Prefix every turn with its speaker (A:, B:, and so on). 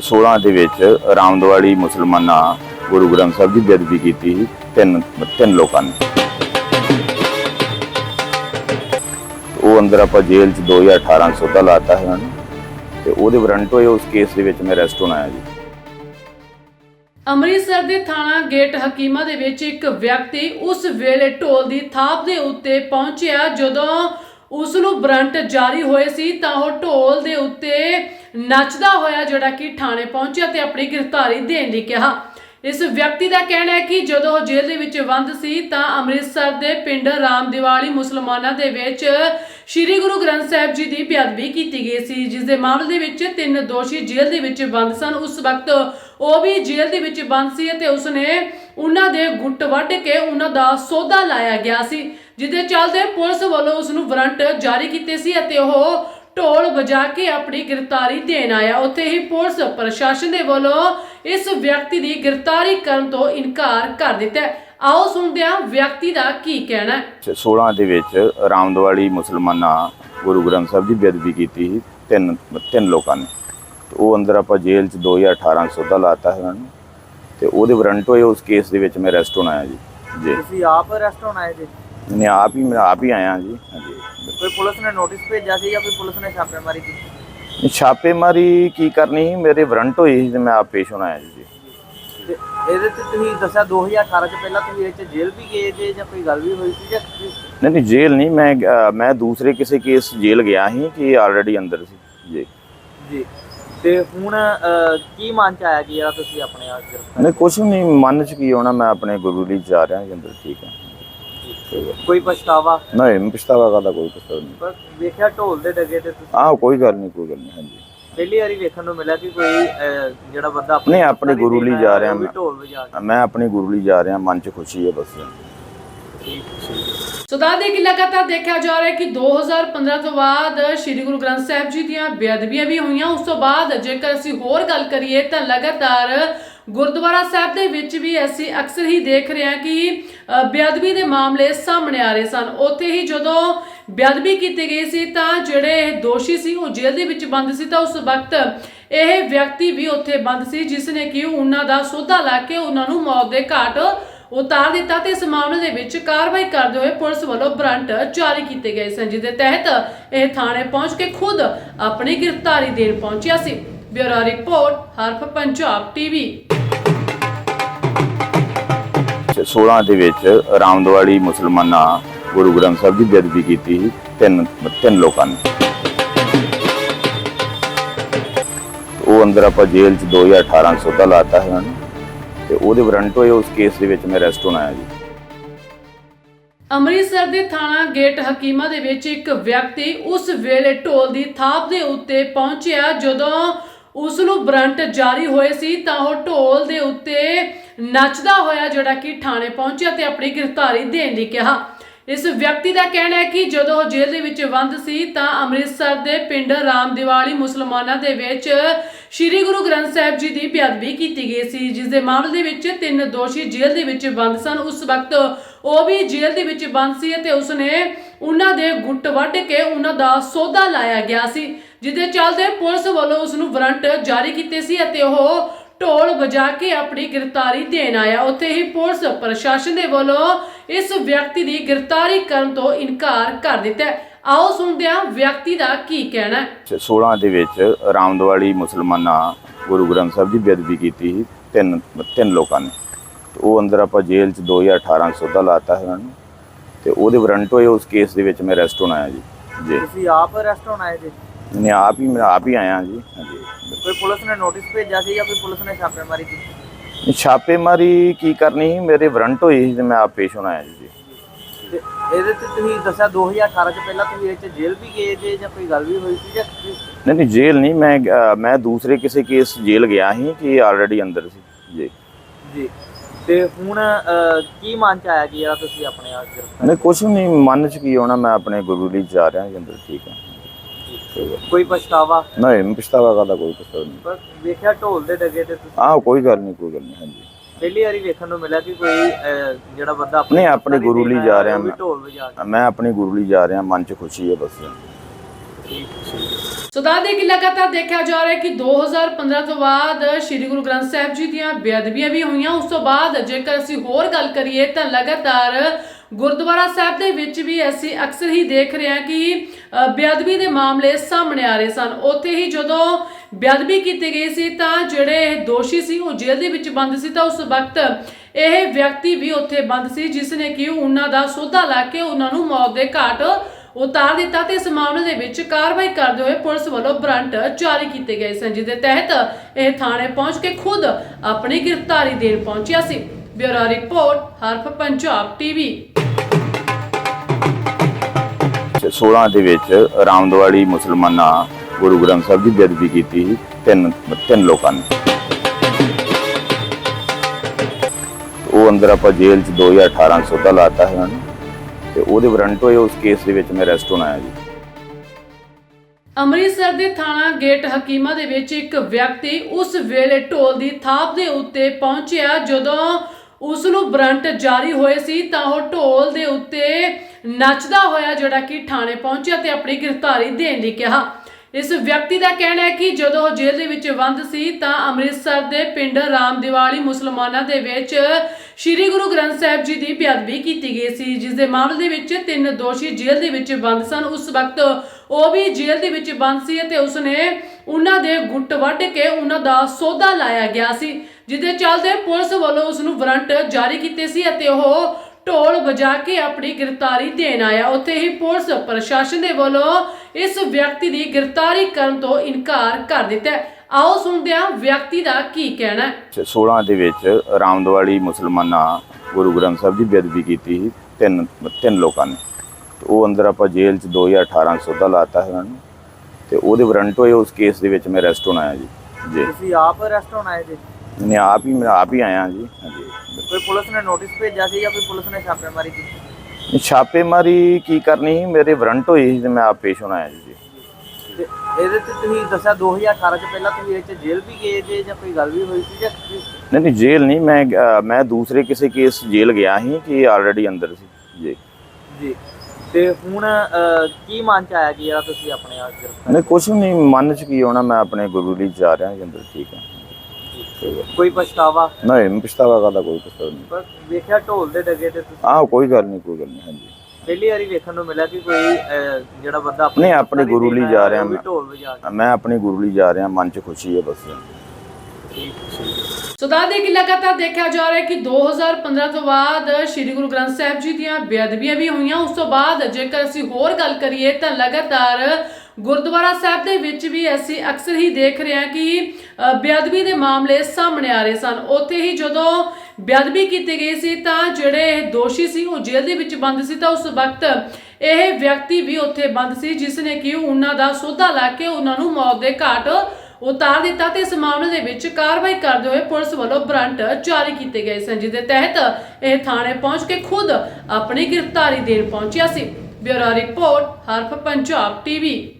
A: 16 ਦੇ ਵਿੱਚ ਰਾਮਦਵਾਲੀ ਮੁਸਲਮਾਨਾਂ ਗੁਰੂ ਗ੍ਰੰਥ ਸਾਹਿਬ ਦੀ ਬੇਅਦਬੀ ਕੀਤੀ ਸੀ, ਤਿੰਨ ਤਿੰਨ ਲੋਕਾਂ ਨੇ। ਉਹ ਅੰਦਰ ਆਪਾਂ ਜੇਲ੍ਹ ਚ 2018 ਸੌਦਾ ਲਾਤਾ ਹੈ ਉਹਨਾਂ ਤੇ ਉਹਦੇ ਵਾਰੰਟ ਹੋਏ ਉਸ ਕੇਸ ਦੇ ਵਿੱਚ ਮੈਂ ਅਰੈਸਟ ਹੋਣਾ ਹੈ ਜੀ।
B: ਅੰਮ੍ਰਿਤਸਰ ਦੇ ਥਾਣਾ ਗੇਟ ਹਕੀਮਾ ਦੇ ਵਿੱਚ ਇੱਕ ਵਿਅਕਤੀ ਉਸ ਵੇਲੇ ਢੋਲ ਦੀ ਥਾਪ ਦੇ ਉੱਤੇ ਪਹੁੰਚਿਆ ਜਦੋਂ ਉਸ ਨੂੰ ਬਰੰਟ ਜਾਰੀ ਹੋਏ ਸੀ ਤਾਂ ਉਹ ਢੋਲ ਦੇ ਉੱਤੇ ਨੱਚਦਾ ਹੋਇਆ ਜਿਹੜਾ ਕਿ ਥਾਣੇ ਪਹੁੰਚਿਆ ਤੇ ਆਪਣੀ ਗ੍ਰਿਫਤਾਰੀ ਦੇਣ ਲਈ ਕਿਹਾ। ਇਸ ਵਿਅਕਤੀ ਦਾ ਕਹਿਣਾ ਹੈ ਕਿ ਜਦੋਂ ਉਹ ਜੇਲ੍ਹ ਦੇ ਵਿੱਚ ਬੰਦ ਸੀ ਤਾਂ ਅੰਮ੍ਰਿਤਸਰ ਦੇ ਪਿੰਡ ਰਾਮ ਦਿਵਾਲੀ ਮੁਸਲਮਾਨਾਂ ਦੇ ਵਿੱਚ ਸ੍ਰੀ ਗੁਰੂ ਗ੍ਰੰਥ ਸਾਹਿਬ ਜੀ ਦੀ ਬੇਅਦਬੀ ਕੀਤੀ ਗਈ ਸੀ, ਜਿਸ ਦੇ ਮਾਮਲੇ ਦੇ ਵਿੱਚ ਤਿੰਨ ਦੋਸ਼ੀ ਜੇਲ੍ਹ ਦੇ ਵਿੱਚ ਬੰਦ ਸਨ। ਉਸ ਵਕਤ ਉਹ ਵੀ ਜੇਲ੍ਹ ਦੇ ਵਿੱਚ ਬੰਦ ਸੀ ਅਤੇ ਉਸਨੇ ਉਹਨਾਂ ਦੇ ਗੁੱਟ ਵੱਢ ਕੇ ਉਹਨਾਂ ਦਾ ਸੌਦਾ ਲਾਇਆ ਗਿਆ ਸੀ। ਜਿਹਦੇ ਚੱਲਦੇ ਪੁਲਿਸ ਵੱਲੋਂ ਉਸ ਨੂੰ ਵਾਰੰਟ ਜਾਰੀ ਕੀਤੇ ਸੀ ਅਤੇ ਉਹ ਢੋਲ ਵਜਾ ਕੇ ਆਪਣੀ ਗ੍ਰਿਫਤਾਰੀ ਦੇਣ ਆਇਆ। ਉੱਥੇ ਹੀ ਪੁਲਿਸ ਪ੍ਰਸ਼ਾਸਨ ਦੇ ਵੱਲੋਂ ਇਸ ਵਿਅਕਤੀ ਦੀ ਗ੍ਰਿਫਤਾਰੀ ਕਰਨ ਤੋਂ ਇਨਕਾਰ ਕਰ ਦਿੱਤਾ। ਆਓ ਸੁਣਦੇ ਹਾਂ ਵਿਅਕਤੀ ਦਾ ਕੀ ਕਹਿਣਾ ਹੈ।
A: 16 ਦੇ ਵਿੱਚ ਰਾਮਦਵਾਲੀ ਮੁਸਲਮਾਨਾਂ ਗੁਰੂ ਗ੍ਰੰਥ ਸਾਹਿਬ ਦੀ ਬੇਅਦਬੀ ਕੀਤੀ ਸੀ ਤਿੰਨ ਤਿੰਨ ਲੋਕਾਂ ਨੇ। ਉਹ ਅੰਦਰ ਆਪਾਂ ਜੇਲ੍ਹ ਚ 2018 ਚ ਸੌਦਾ ਲਾਤਾ ਹੈ ਉਹਨਾਂ ਨੇ। ਤੇ ਉਹਦੇ ਵਾਰੰਟ ਹੋਏ ਉਸ ਕੇਸ ਦੇ ਵਿੱਚ ਮੈਂ ਅਰੈਸਟ ਹੋਣਾ ਹੈ ਜੀ ਜੀ
C: ਤੁਸੀਂ ਆਪ ਅਰੈਸਟ ਹੋਣਾ ਹੈ ਜੀ?
A: ਮੈਂ ਆਪ ਹੀ ਮੈਂ ਆਪ ਹੀ ਆਇਆ ਜੀ। ਹਾਂਜੀ
C: ਕੋਈ ਪੁਲਿਸ ਨੇ ਨੋਟਿਸ ਭੇਜਿਆ ਸੀ ਜਾਂ ਕੋਈ ਪੁਲਿਸ ਨੇ ਛਾਪੇਮਾਰੀ ਕੀਤੀ?
A: ਛਾਪੇਮਾਰੀ ਕੀ ਕਰਨੀ ਸੀ? ਮੇਰੇ ਵਾਰੰਟ ਹੋਈ ਸੀ ਤੇ ਮੈਂ ਆਪ ਪੇਸ਼ ਹੋਣਾ ਹੈ ਜੀ।
C: ਤੇ ਇਹਦੇ ਤੇ ਤੁਸੀਂ ਦੱਸਿਆ 2018 ਚ ਪਹਿਲਾਂ ਤੁਸੀਂ ਇਹ ਚ ਜੇਲ੍ਹ ਵੀ ਗਏ ਜੇ ਜਾਂ ਕੋਈ ਗੱਲ ਵੀ ਹੋਈ ਸੀ ਜਾਂ ਤੁਸੀਂ-
A: ਨਹੀਂ ਨਹੀਂ ਜੇਲ੍ਹ ਨਹੀਂ ਮੈਂ ਅਹ, ਮੈਂ ਦੂਸਰੇ ਕਿਸੇ ਕੇਸ ਜੇਲ੍ਹ ਗਿਆ ਸੀ ਕਿ ਆਲਰੇਡੀ ਅੰਦਰ ਸੀ ਜੀ।
C: ਜੀ। ਤੇ ਹੁਣ ਅਹ, ਕੀ ਮਨ ਚ ਆਇਆ ਕਿ ਯਾਰ ਤੁਸੀਂ ਆਪਣੇ ਆਪ ਗ੍ਰਿਫਤਾਰ
A: ਨਹੀਂ ਵੀ ਨਹੀਂ ਮਨ ਚ ਕੀ ਹੋਣਾ ਮੈਂ ਆਪਣੇ ਗੁਰੂ ਲਈ ਜਾ ਰਿਹਾ ਜੀ ਅੰਦਰ ਠੀਕ ਹੈ।
C: ਕੋਈ ਪਛਤਾਵਾ?
A: ਨਹੀਂ ਪਛਤਾਵਾ ਕਰਦਾ ਕੋਈ ਪਛਤਾਵਾ ਨਹੀਂ।
C: ਪਰ ਵੇਖਿਆ ਢੋਲ ਦੇ ਡਗੇ ਤੇ ਤੁਸੀਂ?
A: ਆਹ ਕੋਈ ਗੱਲ ਨਹੀਂ ਕੋਈ ਗੱਲ ਨਹੀਂ ਹਾਂਜੀ।
C: ਪਹਿਲੀ ਵਾਰੀ ਵੇਖਣ ਨੂੰ ਮਿਲਿਆ ਕਿ ਕੋਈ ਅਹ, ਜਿਹੜਾ ਬੰਦਾ
A: ਨਹੀਂ, ਆਪਣੇ ਗੁਰੂ ਲਈ ਜਾ ਰਿਹਾ ਮੈਂ।
C: ਢੋਲ ਵਜਾ ਕੇ
A: ਮੈਂ ਆਪਣੇ ਗੁਰੂ ਲਈ ਜਾ ਰਿਹਾ ਮਨ ਚ ਖੁਸ਼ੀ ਹੈ ਬਸ।
B: ਸੋ ਦੱਸ ਦੇਈਏ ਕਿ ਲਗਾਤਾਰ ਦੇਖਿਆ ਜਾ ਰਿਹਾ ਹੈ ਕਿ 2015 ਤੋਂ ਬਾਅਦ ਸ੍ਰੀ ਗੁਰੂ ਗ੍ਰੰਥ ਸਾਹਿਬ ਜੀ ਦੀਆਂ ਬੇਅਦਬੀਆਂ ਵੀ ਹੋਈਆਂ। ਉਸ ਤੋਂ ਬਾਅਦ ਜੇਕਰ ਅਸੀਂ ਹੋਰ ਗੱਲ ਕਰੀਏ ਤਾਂ ਲਗਾਤਾਰ ਗੁਰਦੁਆਰਾ ਸਾਹਿਬ ਦੇ ਵਿੱਚ ਵੀ ਅਸੀਂ ਅਕਸਰ ਹੀ ਦੇਖ ਰਹੇ ਹਾਂ ਕਿ ਬੇਅਦਬੀ ਦੇ ਮਾਮਲੇ ਸਾਹਮਣੇ ਆ ਰਹੇ ਸਨ। ਉੱਥੇ ਹੀ ਜਦੋਂ ਬੇਅਦਬੀ ਕੀਤੀ ਗਈ ਸੀ ਤਾਂ ਜਿਹੜੇ ਇਹ ਦੋਸ਼ੀ ਸੀ, ਉਹ ਜੇਲ੍ਹ ਦੇ ਵਿੱਚ ਬੰਦ ਸੀ ਤਾਂ ਉਸ ਵਕਤ ਇਹ ਵਿਅਕਤੀ ਵੀ ਉੱਥੇ ਬੰਦ ਸੀ, ਜਿਸ ਨੇ ਕਿ ਉਹਨਾਂ ਦਾ ਸੌਦਾ ਲਾ ਕੇ ਉਹਨਾਂ ਨੂੰ ਮੌਤ ਦੇ ਘਾਟ ਉਤਾਰ ਦਿੱਤਾ ਤੇ ਇਸ ਮਾਮਲੇ ਦੇ ਵਿੱਚ ਕਾਰਵਾਈ ਕਰਦੇ ਹੋਏ ਪੁਲਿਸ ਵੱਲੋਂ ਬ੍ਰਾਂਟ ਜਾਰੀ ਕੀਤੇ ਗਏ ਸਨ, ਜਿਹਦੇ ਤਹਿਤ ਇਹ ਥਾਣੇ ਪਹੁੰਚ ਕੇ ਖੁਦ ਆਪਣੀ ਗ੍ਰਿਫਤਾਰੀ ਦੇਣ ਪਹੁੰਚਿਆ ਸੀ। Bureau report, Haraf Punjab TV.
A: 16 ਦੇ ਵਿੱਚ ਰਾਮਦਵਾਲੀ ਮੁਸਲਮਾਨਾਂ ਗੁਰੂ ਗ੍ਰੰਥ ਸਾਹਿਬ ਦੀ ਬੇਅਦਬੀ ਕੀਤੀ ਸੀ, ਤਿੰਨ ਤਿੰਨ ਲੋਕਾਂ ਨੇ। ਉਹ ਅੰਦਰ ਆਪਾਂ ਜੇਲ੍ਹ ਚ 2018 ਚ ਸੌਦਾ ਲਾਤਾ ਹੈ ਉਹਨਾਂ ਤੇ ਉਹਦੇ ਵਾਰੰਟ ਹੋਏ ਉਸ ਕੇਸ ਦੇ ਵਿੱਚ ਮੈਂ ਅਰੈਸਟ ਹੋਣਾ ਹੈ ਜੀ।
B: ਅੰਮ੍ਰਿਤਸਰ ਦੇ ਥਾਣਾ ਗੇਟ ਹਕੀਮਾ ਦੇ ਵਿੱਚ ਇੱਕ ਵਿਅਕਤੀ ਉਸ ਵੇਲੇ ਢੋਲ ਦੀ ਥਾਪ ਦੇ ਉੱਤੇ ਪਹੁੰਚਿਆ ਜਦੋਂ ਉਸ ਨੂੰ ਬਰੰਟ ਜਾਰੀ ਹੋਏ ਸੀ ਤਾਂ ਉਹ ਢੋਲ ਦੇ ਉੱਤੇ ਨੱਚਦਾ ਹੋਇਆ ਜਿਹੜਾ ਕਿ ਥਾਣੇ ਪਹੁੰਚਿਆ ਤੇ ਆਪਣੀ ਗ੍ਰਿਫਤਾਰੀ ਦੇਣ ਲਈ ਕਿਹਾ। ਇਸ ਵਿਅਕਤੀ ਦਾ ਕਹਿਣਾ ਹੈ ਕਿ ਜਦੋਂ ਉਹ ਜੇਲ੍ਹ ਦੇ ਵਿੱਚ ਬੰਦ ਸੀ ਤਾਂ ਅੰਮ੍ਰਿਤਸਰ ਦੇ ਪਿੰਡ ਰਾਮ ਦਿਵਾਲੀ ਮੁਸਲਮਾਨਾਂ ਦੇ ਵਿੱਚ ਸ੍ਰੀ ਗੁਰੂ ਗ੍ਰੰਥ ਸਾਹਿਬ ਜੀ ਦੀ ਬੇਅਦਬੀ ਕੀਤੀ ਗਈ ਸੀ, ਜਿਸ ਦੇ ਮਾਮਲੇ ਦੇ ਵਿੱਚ ਤਿੰਨ ਦੋਸ਼ੀ ਜੇਲ੍ਹ ਦੇ ਵਿੱਚ ਬੰਦ ਸਨ। ਉਸ ਵਕਤ ਉਹ ਵੀ ਜੇਲ੍ਹ ਦੇ ਵਿੱਚ ਬੰਦ ਸੀ ਅਤੇ ਉਸਨੇ ਉਹਨਾਂ ਦੇ ਗੁੱਟ ਵੱਢ ਕੇ ਉਹਨਾਂ ਦਾ ਸੌਦਾ ਲਾਇਆ ਗਿਆ ਸੀ। ਜਿਹਦੇ ਚੱਲਦੇ ਪੁਲਿਸ ਵੱਲੋਂ ਉਸ ਨੂੰ ਵਾਰੰਟ ਜਾਰੀ ਕੀਤੇ ਸੀ ਅਤੇ ਉਹ ਢੋਲ ਵਜਾ ਕੇ ਆਪਣੀ ਗ੍ਰਿਫਤਾਰੀ ਦੇਣ ਆਇਆ। ਉੱਥੇ ਹੀ ਪੁਲਿਸ ਪ੍ਰਸ਼ਾਸਨ ਦੇ ਵੱਲੋਂ ਇਸ ਵਿਅਕਤੀ ਦੀ ਗ੍ਰਿਫਤਾਰੀ ਕਰਨ ਤੋਂ ਇਨਕਾਰ ਕਰ ਦਿੱਤਾ। ਆਓ ਸੁਣਦੇ ਹਾਂ ਵਿਅਕਤੀ ਦਾ ਕੀ ਕਹਿਣਾ ਹੈ।
A: 16 ਦੇ ਵਿੱਚ ਰਾਮਦਵਾਲੀ ਮੁਸਲਮਾਨਾਂ ਗੁਰੂ ਗ੍ਰੰਥ ਸਾਹਿਬ ਦੀ ਬੇਅਦਬੀ ਕੀਤੀ ਸੀ ਤਿੰਨ ਤਿੰਨ ਲੋਕਾਂ ਨੇ। ਤੇ ਉਹ ਅੰਦਰ ਆਪਾਂ ਜੇਲ੍ਹ ਚ 2018 ਚ ਸੌਦਾ ਲਾਤਾ ਹੈ ਉਹਨਾਂ ਨੇ। ਤੇ ਉਹਦੇ ਵਾਰੰਟ ਹੋਏ ਉਸ ਕੇਸ ਦੇ ਵਿੱਚ ਮੈਂ ਅਰੈਸਟ ਹੋਣਾ ਹੈ ਜੀ ਜੀ
C: ਤੁਸੀਂ ਆਪ ਅਰੈਸਟ ਹੋਣਾ ਹੈ ਜੀ?
A: ਮੈਂ ਆਪ ਹੀ ਮੈਂ ਆਪ ਹੀ ਆਇਆ ਜੀ। ਹਾਂਜੀ।
C: ਕੋਈ ਪੁਲਿਸ ਨੇ ਨੋਟਿਸ ਭੇਜਿਆ ਸੀ ਜਾਂ ਕੋਈ ਪੁਲਿਸ ਨੇ ਛਾਪੇਮਾਰੀ ਕੀਤੀ?
A: ਛਾਪੇਮਾਰੀ ਕੀ ਕਰਨੀ ਸੀ? ਮੇਰੇ ਵਾਰੰਟ ਹੋਈ ਸੀ ਤੇ ਮੈਂ ਆਪ ਪੇਸ਼ ਹੋਣਾ ਹੈ ਜੀ।
C: ਤੇ ਇਹਦੇ ਤੇ ਤੁਸੀਂ ਦੱਸਿਆ 2018 ਚ ਪਹਿਲਾਂ ਤੁਸੀਂ ਇਹ ਚ ਜੇਲ੍ਹ ਵੀ ਗਏ ਜੇ ਜਾਂ ਕੋਈ ਗੱਲ ਵੀ ਹੋਈ ਸੀ ਜਾਂ ਤੁਸੀਂ-
A: ਨਹੀਂ ਨਹੀਂ ਜੇਲ੍ਹ ਨਹੀਂ ਮੈਂ ਅਹ, ਮੈਂ ਦੂਸਰੇ ਕਿਸੇ ਕੇਸ ਜੇਲ੍ਹ ਗਿਆ ਸੀ ਕਿ ਆਲਰੇਡੀ ਅੰਦਰ ਸੀ ਜੀ।
C: ਜੀ। ਤੇ ਹੁਣ ਅਹ, ਕੀ ਮਨ ਚ ਆਇਆ ਕਿ ਯਾਰ ਤੁਸੀਂ ਆਪਣੇ ਆਪ ਗ੍ਰਿਫਤਾਰ
A: ਨਹੀਂ ਕੁਛ ਨਹੀਂ ਮਨ ਚ ਕੀ ਹੋਣਾ ਮੈਂ ਆਪਣੇ ਗੁਰੂ ਲਈ ਜਾ ਰਿਹਾ ਜੀ ਅੰਦਰ ਠੀਕ ਹੈ।
C: ਕੋਈ ਪਛਤਾਵਾ?
A: ਨਹੀਂ ਪਛਤਾਵਾ ਕਰਦਾ ਕੋਈ ਪਛਤਾਵਾ ਨਹੀਂ।
C: ਪਰ ਵੇਖਿਆ ਢੋਲ ਦੇ ਡਗੇ ਤੇ ਤੁਸੀਂ?
A: ਆਹ ਕੋਈ ਗੱਲ ਨਹੀਂ ਕੋਈ ਗੱਲ ਨਹੀਂ ਹਾਂਜੀ।
C: ਪਹਿਲੀ ਵਾਰੀ ਵੇਖਣ ਨੂੰ ਮਿਲਿਆ ਕਿ ਕੋਈ ਅਹ, ਜਿਹੜਾ ਬੰਦਾ
A: ਨਹੀਂ, ਆਪਣੇ ਗੁਰੂ ਲਈ ਜਾ ਰਿਹਾ
C: ਉਹ ਵੀ
A: ਮੈਂ।
C: ਢੋਲ ਵਜਾ ਕੇ
A: ਮੈਂ ਆਪਣੇ ਗੁਰੂ ਲਈ ਜਾ ਰਿਹਾ ਮਨ ਚ ਖੁਸ਼ੀ ਹੈ ਬਸ।
B: ਸੋ ਦੱਸਦੇ ਕਿ ਲਗਾਤਾਰ ਦੇਖਿਆ ਜਾ ਰਿਹਾ ਹੈ ਕਿ 2015 ਤੋਂ ਬਾਅਦ ਸ੍ਰੀ ਗੁਰੂ ਗ੍ਰੰਥ ਸਾਹਿਬ ਜੀ ਦੀਆਂ ਬੇਅਦਬੀਆਂ ਵੀ ਹੋਈਆਂ। ਉਸ ਤੋਂ ਬਾਅਦ ਜੇਕਰ ਅਸੀਂ ਹੋਰ ਗੱਲ ਕਰੀਏ ਤਾਂ ਲਗਾਤਾਰ ਗੁਰਦੁਆਰਾ ਸਾਹਿਬ ਦੇ ਵਿੱਚ ਵੀ ਅਸੀਂ ਅਕਸਰ ਹੀ ਦੇਖ ਰਹੇ ਹਾਂ ਕਿ ਬੇਅਦਬੀ ਦੇ ਮਾਮਲੇ ਸਾਹਮਣੇ ਆ ਰਹੇ ਸਨ। ਉੱਥੇ ਹੀ ਜਦੋਂ ਬੇਅਦਬੀ ਕੀਤੀ ਗਈ ਸੀ ਤਾਂ ਜਿਹੜੇ ਦੋਸ਼ੀ ਸੀ, ਉਹ ਜੇਲ੍ਹ ਦੇ ਵਿੱਚ ਬੰਦ ਸੀ ਤਾਂ ਉਸ ਵਕਤ ਇਹ ਵਿਅਕਤੀ ਵੀ ਉੱਥੇ ਬੰਦ ਸੀ, ਜਿਸ ਨੇ ਕਿ ਉਹਨਾਂ ਦਾ ਸੌਦਾ ਲਾ ਕੇ ਉਹਨਾਂ ਨੂੰ ਮੌਤ ਦੇ ਘਾਟ ਉਤਾਰ ਦਿੱਤਾ ਤੇ ਇਸ ਮਾਮਲੇ ਦੇ ਵਿੱਚ ਕਾਰਵਾਈ ਕਰਦੇ ਹੋਏ ਪੁਲਿਸ ਵੱਲੋਂ ਬਰੰਟ ਜਾਰੀ ਕੀਤੇ ਗਏ ਸਨ, ਜਿਸ ਦੇ ਤਹਿਤ ਇਹ ਥਾਣੇ ਪਹੁੰਚ ਕੇ ਖੁਦ ਆਪਣੀ ਗ੍ਰਿਫਤਾਰੀ ਦੇਣ ਪਹੁੰਚਿਆ ਸੀ। Bureau report, Haraf Punjab TV.
A: 16 ਦੇ ਵਿੱਚ ਰਾਮਦਵਾਲੀ ਮੁਸਲਮਾਨਾਂ ਗੁਰੂ ਗ੍ਰੰਥ ਸਾਹਿਬ ਦੀ ਬੇਅਦਬੀ ਕੀਤੀ ਸੀ, ਤਿੰਨ ਤਿੰਨ ਲੋਕਾਂ ਨੇ। ਉਹ ਅੰਦਰ ਆਪਾਂ ਜੇਲ੍ਹ 'ਚ 2018 'ਚ ਲਾਤਾ ਹੈ ਇਹਨਾਂ ਤੇ ਉਹਦੇ ਵਾਰੰਟ ਹੋਏ ਉਸ ਕੇਸ ਦੇ ਵਿੱਚ ਮੈਂ ਅਰੈਸਟ ਹੋਣਾ ਹੈ ਜੀ।
B: ਅੰਮ੍ਰਿਤਸਰ ਦੇ ਥਾਣਾ ਗੇਟ ਹਕੀਮਾ ਦੇ ਵਿੱਚ ਇੱਕ ਵਿਅਕਤੀ ਉਸ ਵੇਲੇ ਢੋਲ ਦੀ ਥਾਪ ਦੇ ਉੱਤੇ ਪਹੁੰਚਿਆ। ਜਦੋਂ ਉਸ ਨੂੰ ਬਰੰਟ ਜਾਰੀ ਹੋਏ ਸੀ ਤਾਂ ਉਹ ਢੋਲ ਦੇ ਉੱਤੇ ਨੱਚਦਾ ਹੋਇਆ ਜਿਹੜਾ ਕਿ ਥਾਣੇ ਪਹੁੰਚਿਆ ਤੇ ਆਪਣੀ ਗ੍ਰਿਫਤਾਰੀ ਦੇਣ ਲਈ ਕਿਹਾ। ਇਸ ਵਿਅਕਤੀ ਦਾ ਕਹਿਣਾ ਹੈ ਕਿ ਜਦੋਂ ਉਹ ਜੇਲ੍ਹ ਦੇ ਵਿੱਚ ਬੰਦ ਸੀ ਤਾਂ ਅੰਮ੍ਰਿਤਸਰ ਦੇ ਪਿੰਡ ਰਾਮ ਮੁਸਲਮਾਨਾਂ ਦੇ ਵਿੱਚ ਸ੍ਰੀ ਗੁਰੂ ਗ੍ਰੰਥ ਸਾਹਿਬ ਜੀ ਦੀ ਬੇਅਦਬੀ ਕੀਤੀ ਗਈ ਸੀ, ਜਿਸ ਦੇ ਮਾਮਲੇ ਦੇ ਵਿੱਚ ਤਿੰਨ ਦੋਸ਼ੀ ਜੇਲ੍ਹ ਦੇ ਵਿੱਚ ਬੰਦ ਸਨ। ਉਸ ਵਕਤ ਉਹ ਵੀ ਜੇਲ੍ਹ ਦੇ ਵਿੱਚ ਬੰਦ ਸੀ ਅਤੇ ਉਸਨੇ ਉਹਨਾਂ ਦੇ ਗੁੱਟ ਵੱਢ ਕੇ ਉਹਨਾਂ ਦਾ ਸੌਦਾ ਲਾਇਆ ਗਿਆ ਸੀ ਜਿਹਦੇ ਚੱਲਦੇ ਪੁਲਿਸ ਵੱਲੋਂ ਉਸ ਨੂੰ ਵਾਰੰਟ ਜਾਰੀ ਕੀਤੇ ਸੀ ਅਤੇ ਉਹ ਢੋਲ ਵਜਾ ਕੇ ਆਪਣੀ ਗ੍ਰਿਫਤਾਰੀ ਦੇਣ ਆਇਆ। ਉੱਥੇ ਹੀ ਪੁਲਿਸ ਪ੍ਰਸ਼ਾਸਨ ਦੇ ਵੱਲੋਂ ਇਸ ਵਿਅਕਤੀ ਦੀ ਗ੍ਰਿਫਤਾਰੀ ਕਰਨ ਤੋਂ ਇਨਕਾਰ ਕਰ ਦਿੱਤਾ। ਆਓ ਸੁਣਦੇ ਹਾਂ ਵਿਅਕਤੀ ਦਾ ਕੀ ਕਹਿਣਾ ਹੈ।
A: 16 ਦੇ ਵਿੱਚ ਰਾਮਦਵਾਲੀ ਮੁਸਲਮਾਨਾਂ ਗੁਰੂ ਗ੍ਰੰਥ ਸਾਹਿਬ ਦੀ ਬੇਅਦਬੀ ਕੀਤੀ ਸੀ ਤਿੰਨ ਤਿੰਨ ਲੋਕਾਂ ਨੇ। ਤੇ ਉਹ ਅੰਦਰ ਆਪਾਂ ਜੇਲ੍ਹ 'ਚ 2018 'ਚ ਸੌਦਾ ਲਾਤਾ ਹੈ ਨੂੰ। ਤੇ ਉਹਦੇ ਵਾਰੰਟ ਹੋਏ ਉਸ ਕੇਸ ਦੇ ਵਿੱਚ ਮੈਂ ਅਰੈਸਟ ਹੋਣਾ ਹੈ ਜੀ ਜੀ
C: ਤੁਸੀਂ ਆਪ ਅਰੈਸਟ ਹੋਣਾ ਹੈ ਜੀ?
A: ਮੈਂ ਆਪ ਹੀ ਮੈਂ ਆਪ ਹੀ ਆਇਆ ਜੀ। ਹਾਂਜੀ
C: ਕੋਈ ਪੁਲਿਸ ਨੇ ਨੋਟਿਸ ਭੇਜਿਆ ਸੀ ਜਾਂ ਕੋਈ ਪੁਲਿਸ ਨੇ ਛਾਪੇਮਾਰੀ ਕੀਤੀ?
A: ਛਾਪੇਮਾਰੀ ਕੀ ਕਰਨੀ ਸੀ? ਮੇਰੇ ਵਾਰੰਟ ਹੋਈ ਸੀ ਤੇ ਮੈਂ ਆਪ ਪੇਸ਼ ਹੋਣਾ ਹੈ ਜੀ।
C: ਤੇ ਇਹਦੇ ਤੇ ਤੁਸੀਂ ਦੱਸਿਆ 2018 ਚ ਪਹਿਲਾਂ ਤੁਸੀਂ ਇਹ ਚ ਜੇਲ੍ਹ ਵੀ ਗਏ ਜੇ ਜਾਂ ਕੋਈ ਗੱਲ ਵੀ ਹੋਈ ਸੀ ਜਾਂ
A: ਨਹੀਂ ਨਹੀਂ ਜੇਲ੍ਹ ਨਹੀਂ ਮੈਂ ਅਹ, ਮੈਂ ਦੂਸਰੇ ਕਿਸੇ ਕੇਸ ਜੇਲ੍ਹ ਗਿਆ ਸੀ ਕਿ ਆਲਰੇਡੀ ਅੰਦਰ ਸੀ ਜੀ।
C: ਜੀ। ਤੇ ਹੁਣ ਅਹ, ਕੀ ਮਨ ਚ ਆਇਆ ਕਿ ਯਾਰ ਤੁਸੀਂ ਆਪਣੇ ਆਪ ਗ੍ਰਿਫਤਾਰ
A: ਨਹੀਂ ਵੀ ਨਹੀਂ ਮਨ 'ਚ ਕੀ ਹੋਣਾ ਮੈਂ ਆਪਣੇ ਗੁਰੂ ਲਈ ਜਾ ਰਿਹਾ ਜੀ ਅੰਦਰ ਠੀਕ ਹੈ।
C: ਕੋਈ ਪਛਤਾਵਾ?
A: ਨਹੀਂ ਪਛਤਾਵਾ ਕਰਦਾ ਕੋਈ ਪਛਤਾਵਾ ਨਹੀਂ।
C: ਪਰ ਵੇਖਿਆ ਢੋਲ ਦੇ ਡਗੇ ਤੇ ਤੁਸੀਂ?
A: ਆਹ ਕੋਈ ਗੱਲ ਨਹੀਂ ਕੋਈ ਗੱਲ ਨਹੀਂ ਹਾਂਜੀ।
C: ਪਹਿਲੀ ਵਾਰੀ ਵੇਖਣ ਨੂੰ ਮਿਲਿਆ ਕਿ ਕੋਈ ਅਹ, ਜਿਹੜਾ ਬੰਦਾ
A: ਨਹੀਂ, ਆਪਣੇ ਗੁਰੂ ਲਈ ਜਾ ਰਿਹਾ ਮੈਂ।
C: ਢੋਲ ਵਜਾ ਕੇ
A: ਮੈਂ ਆਪਣੇ ਗੁਰੂ ਲਈ ਜਾ ਰਿਹਾ ਮਨ 'ਚ ਖੁਸ਼ੀ ਹੈ ਬਸ।
B: ਸੋ ਦੱਸਦੇ ਕਿ ਲਗਾਤਾਰ ਦੇਖਿਆ ਜਾ ਰਿਹਾ ਹੈ ਕਿ 2015 ਤੋਂ ਬਾਅਦ ਸ੍ਰੀ ਗੁਰੂ ਗ੍ਰੰਥ ਸਾਹਿਬ ਜੀ ਦੀਆਂ ਬੇਅਦਬੀਆਂ ਵੀ ਹੋਈਆਂ। ਉਸ ਤੋਂ ਬਾਅਦ ਜੇਕਰ ਅਸੀਂ ਹੋਰ ਗੱਲ ਕਰੀਏ ਤਾਂ ਲਗਾਤਾਰ ਗੁਰਦੁਆਰਾ ਸਾਹਿਬ ਦੇ ਵਿੱਚ ਵੀ ਅਸੀਂ ਅਕਸਰ ਹੀ ਦੇਖ ਰਹੇ ਹਾਂ ਕਿ ਬੇਅਦਬੀ ਦੇ ਮਾਮਲੇ ਸਾਹਮਣੇ ਆ ਰਹੇ ਸਨ। ਉੱਥੇ ਹੀ ਜਦੋਂ ਬੇਅਦਬੀ ਕੀਤੀ ਗਈ ਸੀ ਤਾਂ ਜਿਹੜੇ ਦੋਸ਼ੀ ਸੀ, ਉਹ ਜੇਲ੍ਹ ਦੇ ਵਿੱਚ ਬੰਦ ਸੀ ਤਾਂ ਉਸ ਵਕਤ ਇਹ ਵਿਅਕਤੀ ਵੀ ਉੱਥੇ ਬੰਦ ਸੀ, ਜਿਸ ਨੇ ਕਿ ਉਹਨਾਂ ਦਾ ਸੌਦਾ ਲਾ ਕੇ ਉਹਨਾਂ ਨੂੰ ਮੌਤ ਦੇ ਘਾਟ ਉਤਾਰ ਦਿੱਤਾ ਤੇ ਇਸ ਮਾਮਲੇ ਦੇ ਵਿੱਚ ਕਾਰਵਾਈ ਕਰਦੇ ਹੋਏ ਪੁਲਿਸ ਵੱਲੋਂ ਬ੍ਰਾਂਟ ਜਾਰੀ ਕੀਤੇ ਗਏ ਸਨ, ਜਿਹਦੇ ਤਹਿਤ ਇਹ ਥਾਣੇ ਪਹੁੰਚ ਕੇ ਖੁਦ ਆਪਣੀ ਗ੍ਰਿਫਤਾਰੀ ਦੇਣ ਪਹੁੰਚਿਆ ਸੀ। Bureau report, Haraf Punjab TV.